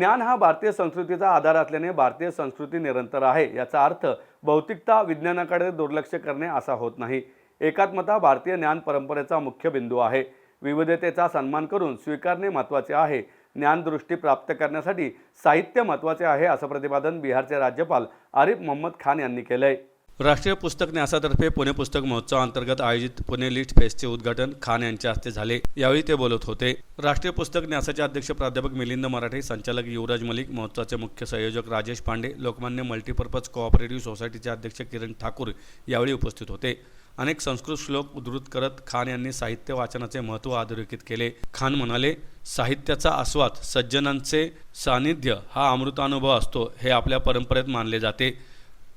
ज्ञान हा भारतीय संस्कृतीचा आधार असल्याने भारतीय संस्कृती निरंतर आहे याचा अर्थ भौतिकता विज्ञानाकडे दुर्लक्ष करणे असा होत नाही. एकात्मता भारतीय ज्ञान परंपरेचा मुख्य बिंदू आहे. विविधतेचा सन्मान करून स्वीकारणे महत्त्वाचे आहे. ज्ञानदृष्टी प्राप्त करण्यासाठी साहित्य महत्त्वाचे आहे असं प्रतिपादन बिहारचे राज्यपाल आरिफ मोहम्मद खान यांनी केलं आहे राष्ट्रीय पुस्तक न्यासातर्फे पुणे पुस्तक महोत्सवाअंतर्गत आयोजित पुणे लिस्ट फेस्टचे उद्घाटन खान यांच्या हस्ते झाले. यावेळी ते बोलत होते. राष्ट्रीय पुस्तक न्यासाचे अध्यक्ष प्राध्यापक मिलिंद मराठे संचालक युवराज मलिक महोत्सवाचे मुख्य संयोजक राजेश पांडे लोकमान्य मल्टीपर्पज कोऑपरेटिव्ह सोसायटीचे अध्यक्ष किरण ठाकूर यावेळी उपस्थित होते. अनेक संस्कृत श्लोक उद्धृत करत खान यांनी साहित्य वाचनाचे महत्त्व अधोरेखित केले. खान म्हणाले साहित्याचा आस्वाद सज्जनांचे सानिध्य हा अमृतानुभव असतो. हे आपल्या परंपरेत मानले जाते.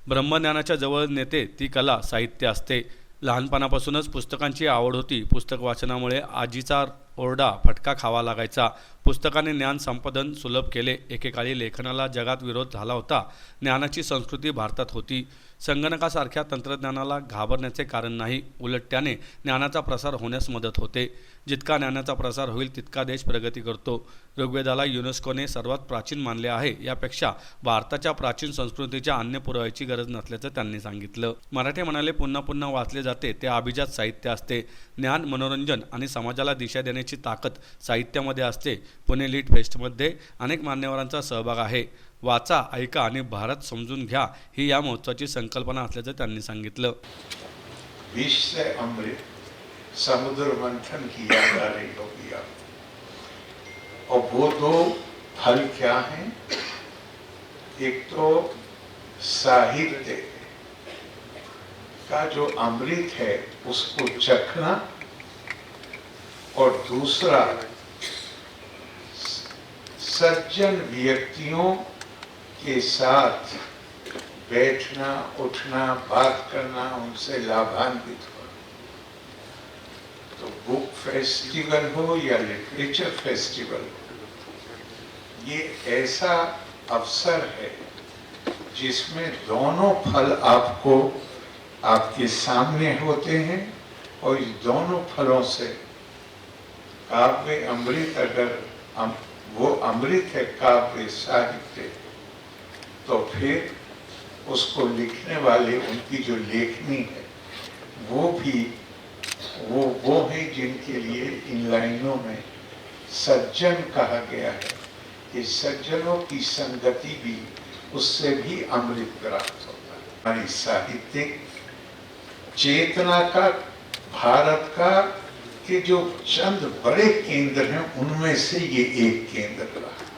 ब्रह्मज्ञानाच्या जवळ नेते ती कला साहित्य असते. लहानपणापासूनच पुस्तकांची आवड होती. पुस्तक वाचनामुळे आजीचा ओरडा फटका खावा लागायचा. पुस्तकाने ज्ञान संपादन सुलभ केले. एकेकाळी लेखनाला जगात विरोध झाला होता. ज्ञानाची संस्कृती भारतात होती. संगणकासारख्या तंत्रज्ञानाला घाबरण्याचे कारण नाही. उलट त्याने ज्ञानाचा प्रसार होण्यास मदत होते. जितका ज्ञानाचा प्रसार होईल तितका देश प्रगती करतो. ऋग्वेदाला युनेस्कोने सर्वात प्राचीन मानले आहे. यापेक्षा भारताच्या प्राचीन संस्कृतीच्या अन्य पुराव्याची गरज नसल्याचं त्यांनी सांगितलं. मराठे म्हणाले पुन्हा पुन्हा वाचले जाते. ते अभिजात साहित्य असते. ज्ञान मनोरंजन आणि समाजाला दिशा देणे करण्याची ताकद साहित्यामध्ये असते. पुणे लिट फेस्टमध्ये अनेक मान्यवरांचा सहभाग आहे. वाचा ऐका आणि भारत समजून घ्या ही या महोत्सवाची संकल्पना असल्याचं त्यांनी सांगितलं. विष से अमृत समुद्र मंथन किया जा रही होगी और वो दो फल क्या हैं? एक तो साहित्य का जो अमृत है उसको चखना और दूसरा सज्जन व्यक्तियों के साथ बैठना उठना बात करना उनसे लाभान्वित होना। तो बुक फेस्टिवल हो या लिटरेचर फेस्टिवल हो ये ऐसा अवसर है जिसमें दोनों फल आपको आपके सामने होते हैं और इस दोनों फलों से काव्य अमृत अगर अम, वो अमृत है काव्य साहित्य। तो फिर उसको लिखने वाले उनकी जो लेखनी है वो भी वो वो है जिनके लिए इन लाइनों में सज्जन कहा गया है कि सज्जनों की संगति भी उससे भी अमृत प्राप्त होता है। हमारी साहित्यिक चेतना का भारत का के जो चंद बड़े केंद्र हैं उनमें से ये एक केंद्र रहा